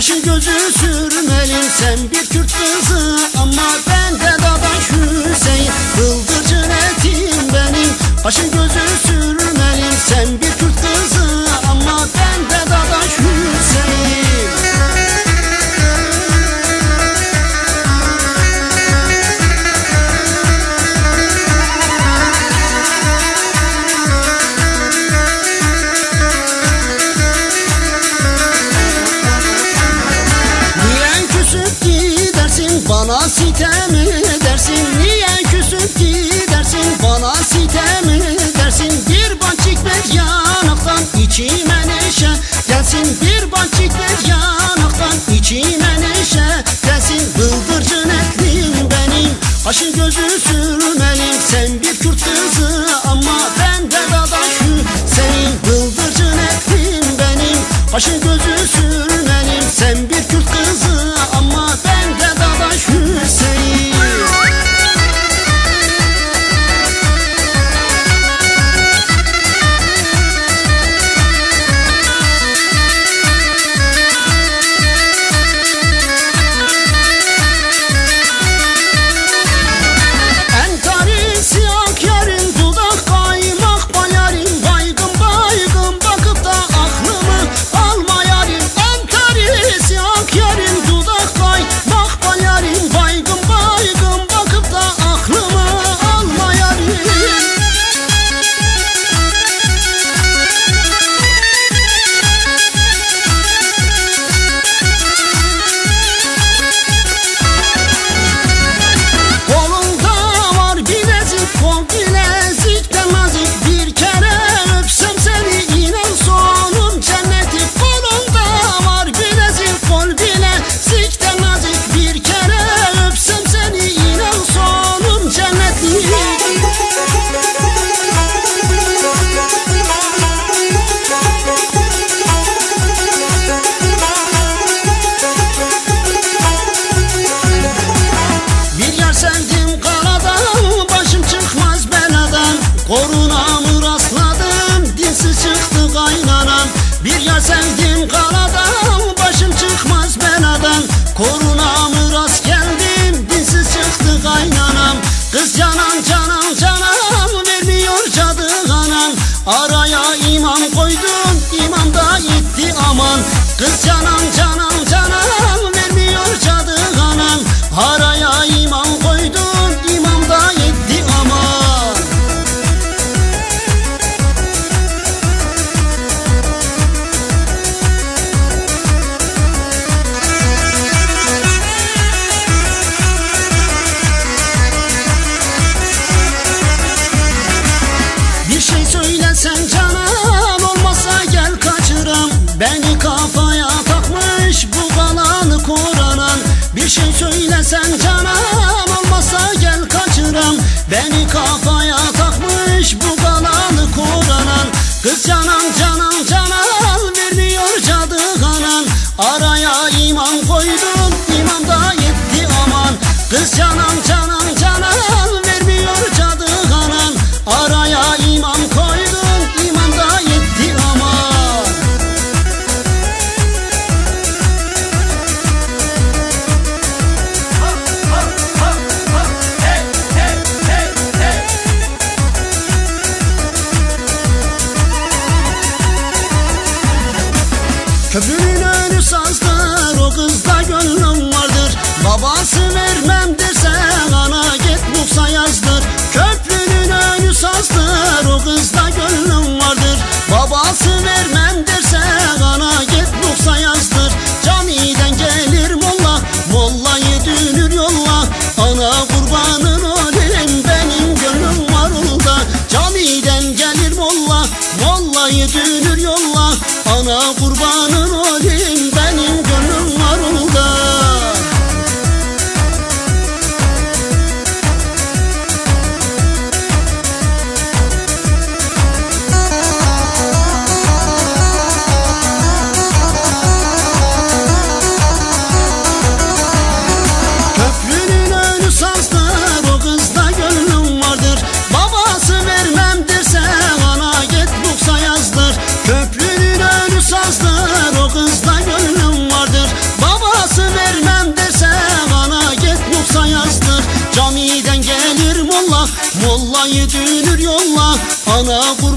Kaşın gözü sürmelin sen bir Kürt kızı. Ama bende dadaş Hüseyin Bıldırcın etim benim. Kaşın gözü sürmelin sen bir Kürt kızı. Ama bende dadaş Hüseyin sitem dersin? Niye küsüp gidersin? Bana sitem dersin? Bir bancik ver yanaktan içime neşe. Gelsin bir bancik ver yanaktan içime neşe. Gelsin bıldırcın etlim benim. Kaşın gözü sürmelim Sen bir Kürt ama ben de dadaş Senin bıldırcın etlim benim. Kaşın gözü sürmelim Sen bir Kürt kızı. Ama ben Dadaş Hüseyin Araya iman koydun iman da gitti aman. Kız canan canan canan Vermiyor cadı kanan Araya iman kızda gönlüm vardır. Babası vermez. love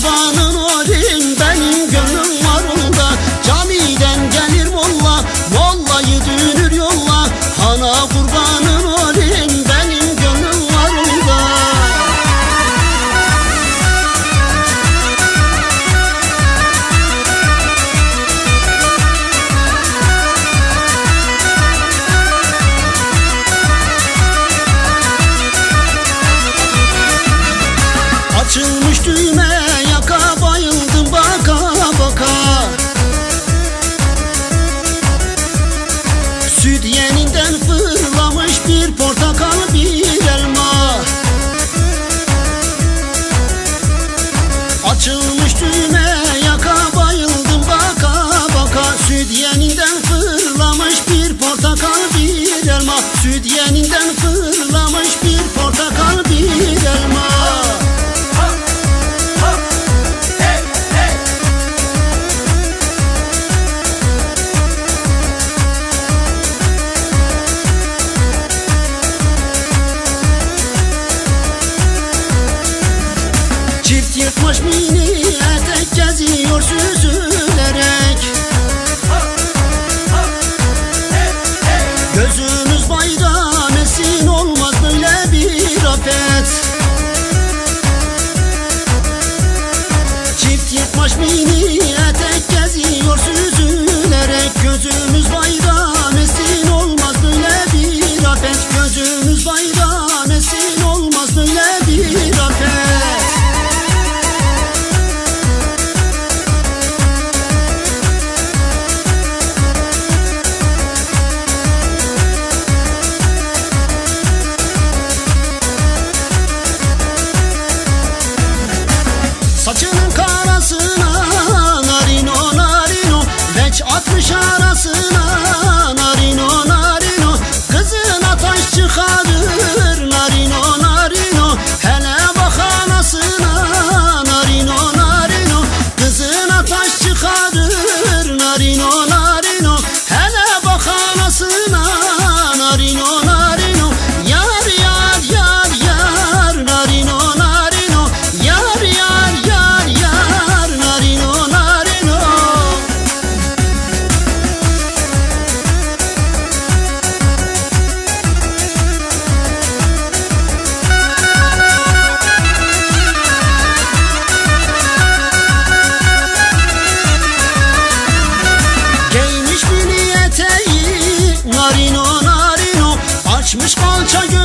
Açmış kalça göbeği